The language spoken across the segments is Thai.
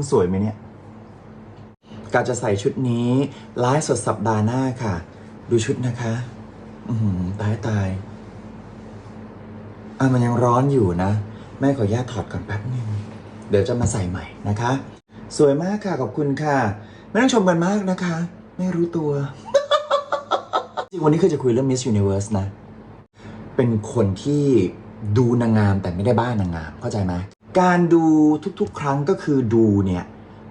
ฉันสวยไหมเนี่ยกาจะใส่ชุดนี้ไลฟ์สดสัปดาห์หน้าค่ะ ดูชุดนะคะ อือหือตายตายอะมันยังร้อนอยู่นะ แม่ขอญาตถอดก่อนแป๊บนึง เดี๋ยวจะมาใส่ใหม่นะคะ สวยมากค่ะ ขอบคุณค่ะ ไม่ต้องชมกันมากนะคะ ไม่รู้ตัว จริงวันนี้คือจะคุยเรื่อง Miss Universe นะ เป็นคนที่ดูนางงามแต่ไม่ได้บ้านางงามเข้าใจไหม การดูทุกๆ ครั้งก็คือดูเนี่ย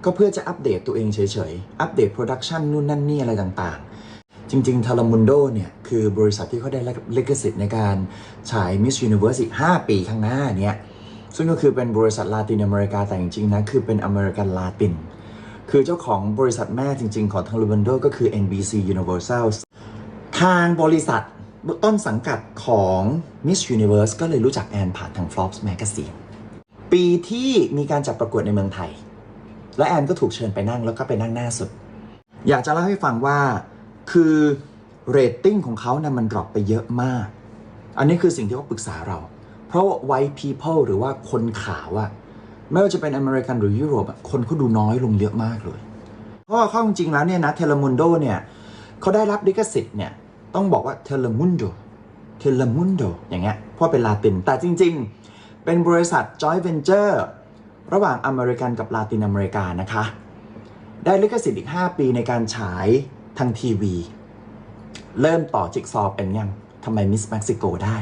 ก็เพื่อจะอัปเดตตัวเองเฉยๆ อัปเดตโปรดักชันนู่นนั่นนี่อะไรต่างๆ จริงๆ t า l a m u n d o เนี่ย คือบริษัทที่เขาได้ลิขสิทธิ์ในการฉาย Miss Universe อีก 5 ปีข้างหน้าเนี่ย ซึ่งก็คือเป็นบริษัทลาตินอเมริกาแต่จริงๆนะคือเป็นอเมริกันลาติน คือเจ้าของบริษัทแม่จริงๆ ของทาง l a m u n d o ก็คือ NBC Universal ทางบริษัทต้นสังกัดของ Miss Universe ก็เลยรู้จักแอนผ่านทาง Forbes Magazine ปีที่มีการจัดประกวดในเมืองไทย และแอนก็ถูกเชิญไปนั่งแล้วก็ไปนั่งหน้าสุด อยากจะเล่าให้ฟังว่าคือเรตติ้งของเขานะ่ะมันดรอปไปเยอะมาก อันนี้คือสิ่งที่เขาปรึกษาเรา เพราะว่า white people หรือว่าคนขาวอะไม่ว่าจะเป็นอเมริกันหรือยุโรปอะคนเขาดูน้อยลงเยอะมากเลย เพราะว่าเข้าจริงแล้วเนี่ยนะเทเลมุนโดเนี่ยเขาได้รับลิขสิทธิ์เนี่ยต้องบอกว่าเทเลมุนโดเทเลมุนโดอย่างเงี้ยเพราะเป็นลาตินแต่จริง ๆ เป็นบริษัท joint venture ระหว่างอเมริกันกับลาตินอเมริกานะคะ ได้ลิขสิทธิ์อีก 5 ปีในการฉายทางทีวี เริ่มต่อจิ๊กซอเป็นยังทำไมมิสเม็กซิโกได้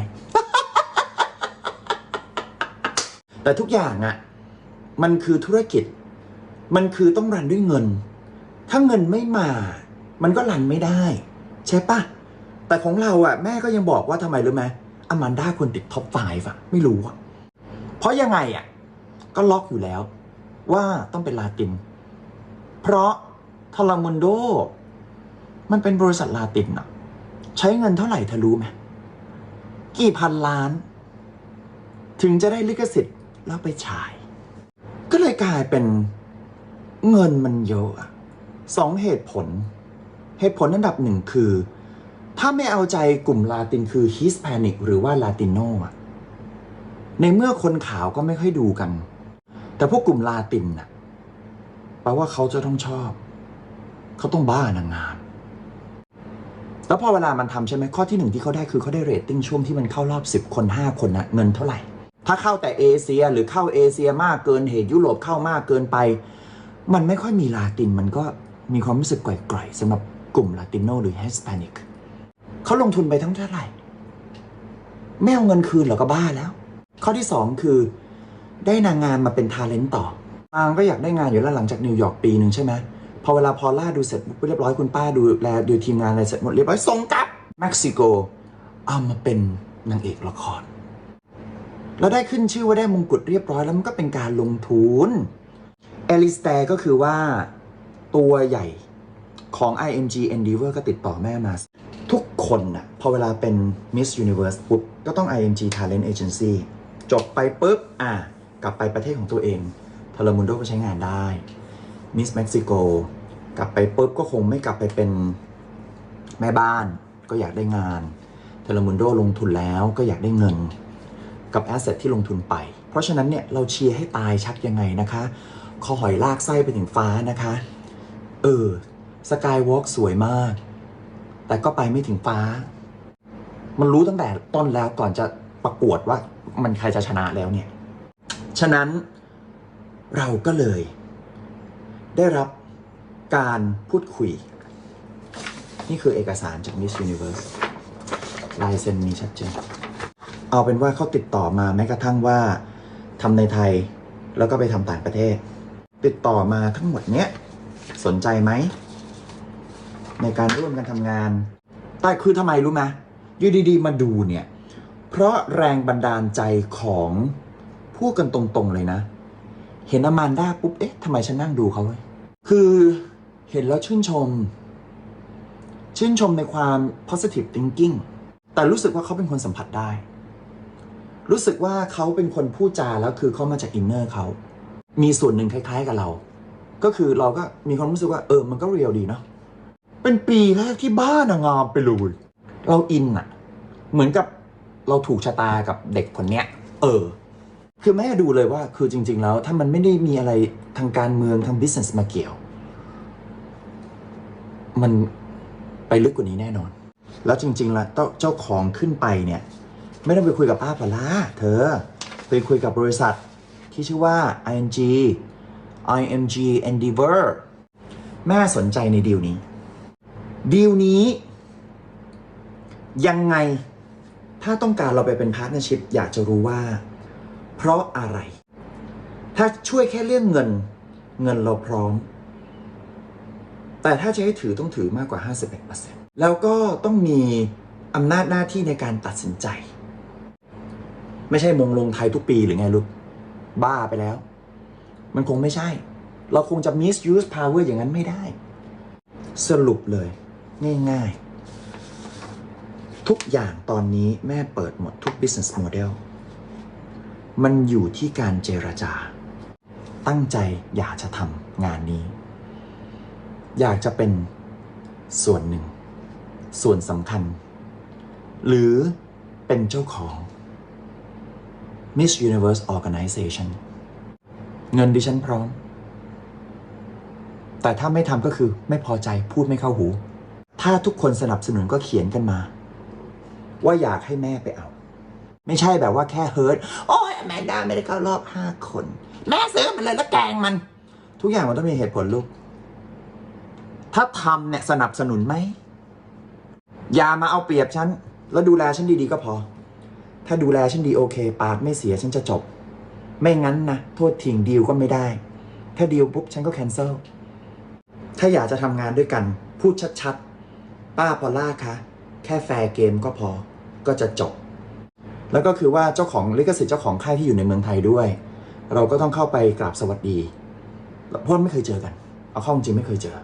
แต่ทุกอย่างอะ่ะ มันคือธุรกิจ มันคือต้องรันด้วยเงิน ถ้าเงินไม่มา มันก็รันไม่ได้ ใช่ปะแต่ของเราอะ่ะ แม่ก็ยังบอกว่าทำไมรู้ไหมอแมนด้าควรติดท็อปไฟฟ์อะไม่รู้อะ เพราะยังไงอะก็ล็อกอยู่แล้ว ว่าต้องเป็นลาติน เพราะทารามุนโด มันเป็นบริษัทลาตินอะใช้เงินเท่าไหร่เธอรู้ไหมกี่พันล้าน ถึงจะได้ลิขสิทธิ์แล้วไปฉาย ก็เลยกลายเป็นเงินมันเยอะสองเหตุผล เหตุผลอันดับหนึ่งคือ ถ้าไม่เอาใจกลุ่มลาตินคือฮิสแพนิกหรือว่าลาติโนอะ ในเมื่อคนขาวก็ไม่ค่อยดูกัน แต่พวกกลุ่มลาตินน่ะแปลว่าเขาจะต้องชอบ เขาต้องบ้านางงามแล้วพอเวลามันทำใช่ไหมข้อที่หนึ่งที่เขาได้คือเขาได้เรตติ้งช่วงที่มันเข้ารอบ 10 คน 5 คนนะเงินเท่าไหร่ ถ้าเข้าแต่เอเชียหรือเข้าเอเชียมากเกินเหตุยุโรปเข้ามากเกินไป มันไม่ค่อยมีลาตินมันก็มีความรู้สึกไกลๆสำหรับกลุ่มลาตินโนหรือ h ฮส p a นิกเขาลงทุนไปทั้งเท่าไหร่ ไม่เอาเงินคืนเหรอก็บ้าแล้ว ข้อที่สองคือ ได้นางงามมาเป็นทาเลนต์ต่อนางก็อยากได้งานอยู่แล้วหลังจากนิวยอร์กปีหนึ่งใช่ไหมพอเวลาพอล่าดูเสร็จเรียบร้อยคุณป้าดูแลดูทีมงานอะไรเสร็จหมดเรียบร้อยส่งกลับเม็กซิโกเอามาเป็นนางเอกละคร แล้วได้ขึ้นชื่อว่าได้มงกุฎเรียบร้อยแล้วมันก็เป็นการลงทุนเอลิสเตก็คือว่าตัวใหญ่ของ IMG Endeavor ก็ติดต่อแม่มา ทุกคนน่ะพอเวลาเป็น Miss Universe ปุ๊บก็ต้อง IMG Talent Agency จบไปปุ๊บอะกลับไปประเทศของตัวเองทารามุนโดก็ใช้งานได้ Miss Mexico กลับไปปุ๊บก็คงไม่กลับไปเป็นแม่บ้านก็อยากได้งานเทเลมุนโดลงทุนแล้วก็อยากได้เงิน กับแอสเซทที่ลงทุนไป เพราะฉะนั้นเนี่ยเราเชียร์ให้ตายชักยังไงนะคะคอหอยลากไส้ไปถึงฟ้านะคะ เออสกายวอล์กสวยมาก แต่ก็ไปไม่ถึงฟ้า มันรู้ตั้งแต่ต้นแล้วก่อนจะประกวดว่า มันใครจะชนะแล้วเนี่ย ฉะนั้นเราก็เลย ได้รับการพูดคุย นี่คือเอกสารจาก Miss Universe ลายเซ็นมีชัดเจน เอาเป็นว่าเขาติดต่อมาแม้กระทั่งว่าทำในไทยแล้วก็ไปทำต่างประเทศ ติดต่อมาทั้งหมดเนี้ยสนใจไหม ในการร่วมกันทำงาน แต่คือทำไมรู้ไหมอยู่ดีๆ มาดูเนี่ย เพราะแรงบันดาลใจของพูดกันตรงๆเลยนะ เห็นอแมนด้าปุ๊บ เอ๊ะทำไมฉันนั่งดูเขาเว้ยคือเห็นแล้วชื่นชม ชื่นชมในความ positive thinking แต่รู้สึกว่าเขาเป็นคนสัมผัสได้ รู้สึกว่าเขาเป็นคนพูดจาแล้วคือเขามาจากอินเนอร์เขา มีส่วนหนึ่งคล้าย ๆ กับเรา ก็คือเราก็มีความรู้สึกว่าเออ มันก็เรียลดีเนาะ เป็นปีแรกที่บ้านอะงามไปเลย เราอินอะเหมือนกับ เราถูกชะตากับเด็กคนเนี้ย เออ คือแม่ดูเลยว่า คือจริง ๆ แล้ว ถ้ามันไม่ได้มีอะไรทางการเมืองทาง business มาเกี่ยว มันไปลึกกว่านี้แน่นอน แล้วจริง ๆ แล้วเจ้าของขึ้นไปเนี่ย ไม่ต้องไปคุยกับป้าปลาเธอ ไปคุยกับบริษัทที่ชื่อว่า ING IMG Endeavor แม่สนใจในดีลนี้ ดีลนี้ ยังไง ถ้าต้องการเราไปเป็นพาร์ทเนอร์ชิพอยากจะรู้ว่า เพราะอะไร ถ้าช่วยแค่เรื่องเงิน เงินเราพร้อม แต่ถ้าจะให้ถือต้องถือมากกว่า 51%แล้วก็ต้องมีอำนาจหน้าที่ในการตัดสินใจ ไม่ใช่มงลงไทยทุกปีหรือไงลูกบ้าไปแล้ว มันคงไม่ใช่ เราคงจะ misuse power อย่างนั้นไม่ได้ สรุปเลย ง่าย ๆ ทุกอย่างตอนนี้แม่เปิดหมดทุก business model มันอยู่ที่การเจรจา ตั้งใจอยากจะทำงานนี้ อยากจะเป็นส่วนหนึ่ง ส่วนสำคัญ หรือเป็นเจ้าของ Miss Universe Organization เงินดิฉันพร้อม แต่ถ้าไม่ทำก็คือไม่พอใจพูดไม่เข้าหู ถ้าทุกคนสนับสนุนก็เขียนกันมา ว่าอยากให้แม่ไปเอา ไม่ใช่แบบว่าแค่เฮิร์ตโอ้ยแมนด้าไม่ได้เข้ารอบห้าคน แม่ซื้อมันเลยแล้วแกงมัน ทุกอย่างมันต้องมีเหตุผลลูก ถ้าทำเนี่ยสนับสนุนไหมอย่ามาเอาเปรียบฉัน แล้วดูแลฉันดีๆก็พอ ถ้าดูแลฉันดีโอเค ปากไม่เสียฉันจะจบ ไม่งั้นนะโทษทิ้งดีลก็ไม่ได้ ถ้าดีลปุ๊บฉันก็แคนเซิลถ้าอยากจะทำงานด้วยกัน พูดชัดๆ ป้าพอลล่าคะ แค่แฟร์เกมก็พอก็จะจบ แล้วก็คือว่าเจ้าของลิขสิทธิ์เจ้าของค่ายที่อยู่ในเมืองไทยด้วย เราก็ต้องเข้าไปกราบสวัสดีเพราะไม่เคยเจอกัน เอาข้าจริงไม่เคยเจอ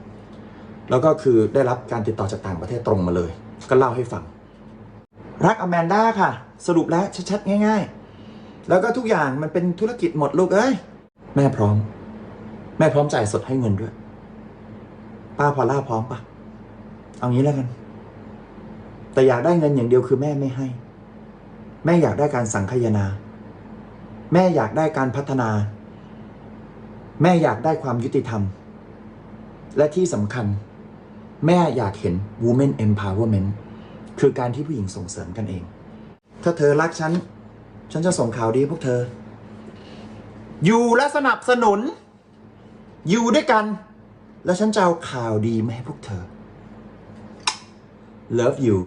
แล้วก็คือได้รับการติดต่อจากต่างประเทศตรงมาเลย ก็เล่าให้ฟัง รักอแมนด้าค่ะ สรุปแล้วชัดๆง่าย ๆ แล้วก็ทุกอย่างมันเป็นธุรกิจหมดลูกเอ้ยแม่พร้อม แม่พร้อมจ่ายสดให้เงินด้วย ป้าพอลล่าพร้อมปะเอางี้แล้วกัน แต่อยากได้เงินอย่างเดียวคือแม่ไม่ให้ แม่อยากได้การสังคายนา แม่อยากได้การพัฒนา แม่อยากได้ความยุติธรรม และที่สำคัญ แม่อยากเห็น women empowerment คือการที่ผู้หญิงส่งเสริมกันเอง ถ้าเธอรักฉัน ฉันจะส่งข่าวดีพวกเธอ อยู่และสนับสนุน อยู่ด้วยกัน แล้วฉันจะเอาข่าวดีมาให้พวกเธอ love you